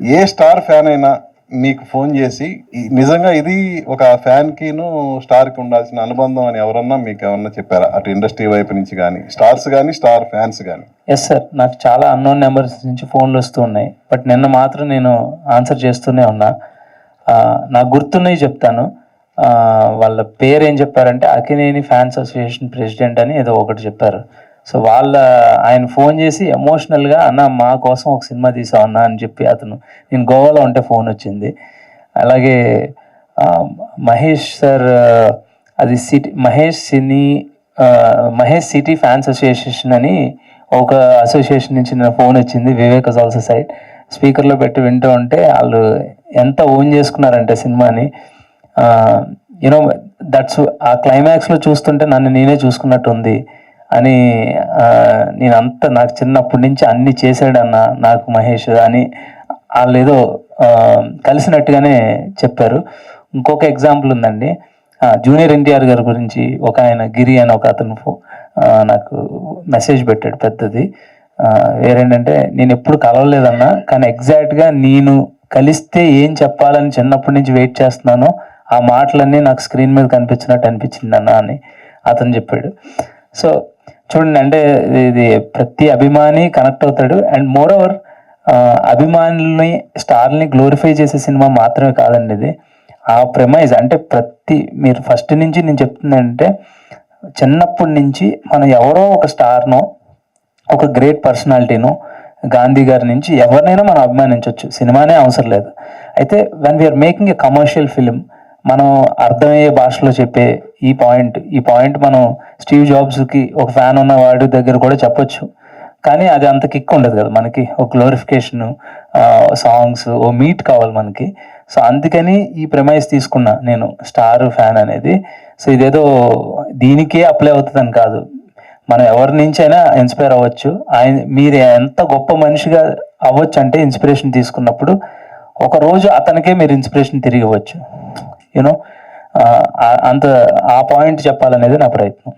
ఏ star fan అయినా మీకు phone చేసి నిజంగా ఇది ఒక ఫ్యాన్ కిను స్టార్కి ఉండాల్సిన అనుబంధం అని ఎవరన్నా మీకు ఏమన్నా చెప్పారా? అటు ఇండస్ట్రీ వైపు నుంచి కానీ స్టార్స్ కానీ స్టార్ ఫ్యాన్స్ కానీ ఎస్ సార్ నాకు చాలా అన్నోన్ నెంబర్స్ నుంచి ఫోన్లు వస్తూ ఉన్నాయి బట్ నిన్న మాత్రం నేను ఆన్సర్ చేస్తూనే ఉన్నా. నాకు గుర్తున్నవి చెప్తాను. వాళ్ళ పేరు ఏం చెప్పారంటే అకినేని ఫ్యాన్స్ అసోసియేషన్ ప్రెసిడెంట్ అని ఏదో ఒకటి చెప్పారు. సో వాళ్ళ ఆయన ఫోన్ చేసి ఎమోషనల్గా అన్న మా కోసం ఒక సినిమా తీసావు అన్న అని చెప్పి అతను నేను గోవాలో ఉంటే ఫోన్ వచ్చింది. అలాగే మహేష్ సార్ అది city Mahesh cine Mahesh city fans association అని ఒక అసోసియేషన్ నుంచి నా ఫోన్ వచ్చింది వివేక్ ఆల్సో సైడ్. స్పీకర్లో పెట్టి వింటూ ఉంటే వాళ్ళు ఎంత ఓన్ చేసుకున్నారంటే సినిమాని. యూనో దట్స్ ఆ క్లైమాక్స్లో చూస్తుంటే నన్ను నేనే చూసుకున్నట్టు ఉంది అని నేను అంత నాకు చిన్నప్పటి నుంచి అన్ని చేశాడన్న నాకు మహేష్ అని వాళ్ళు ఏదో కలిసినట్టుగానే చెప్పారు. ఇంకొక ఎగ్జాంపుల్ ఉందండి. జూనియర్ ఎన్టీఆర్ గారి గురించి ఒక ఆయన గిరి అని ఒక అతను ఫో- నాకు మెసేజ్ పెట్టాడు పెద్దది. వేరేంటంటే నేను ఎప్పుడు కలవలేదన్నా కానీ ఎగ్జాక్ట్గా నేను కలిస్తే ఏం చెప్పాలని చిన్నప్పటి నుంచి వెయిట్ చేస్తున్నానో ఆ మాటలన్నీ నాకు స్క్రీన్ మీద కనిపించినట్టు అనిపించింది అన్న అని అతను చెప్పాడు. సో చూడండి అంటే ఇది ప్రతి అభిమాని కనెక్ట్ అవుతాడు. అండ్ మోర్ ఓవర్ అభిమానుల్ని స్టార్ని గ్లోరిఫై చేసే సినిమా మాత్రమే కాదండి ఇది. ఆ ప్రెమైజ్ అంటే ప్రతి మీరు ఫస్ట్ నుంచి నేను చెప్తుంది అంటే చిన్నప్పటి నుంచి మనం ఎవరో ఒక స్టార్నో ఒక గ్రేట్ పర్సనాలిటీనో గాంధీ గారి నుంచి ఎవరినైనా మనం అభిమానించవచ్చు సినిమానే అవసరం లేదు. అయితే when we are making a commercial film మనం అర్థమయ్యే భాషలో చెప్పే ఈ పాయింట్ ఈ పాయింట్ మనం స్టీవ్ జాబ్స్కి ఒక ఫ్యాన్ ఉన్న వాడి దగ్గర కూడా చెప్పొచ్చు. కానీ అది అంత కిక్ ఉండదు కదా మనకి. ఒక గ్లోరిఫికేషన్ సాంగ్స్ ఓ మీట్ కావాలి మనకి. సో అందుకని ఈ ప్రెమైజ్ తీసుకున్నా నేను స్టార్ ఫ్యాన్ అనేది. సో ఇదేదో దీనికే అప్లై అవుతుందని కాదు. మనం ఎవరి నుంచి అయినా ఇన్స్పైర్ అవ్వచ్చు. ఆయన మీరు ఎంత గొప్ప మనిషిగా అవ్వచ్చు అంటే ఇన్స్పిరేషన్ తీసుకున్నప్పుడు ఒక రోజు అతనికే మీరు ఇన్స్పిరేషన్ తిరిగి ఇవ్వచ్చు. యూనో అంత ఆ పాయింట్ చెప్పాలనేది నా ప్రయత్నం.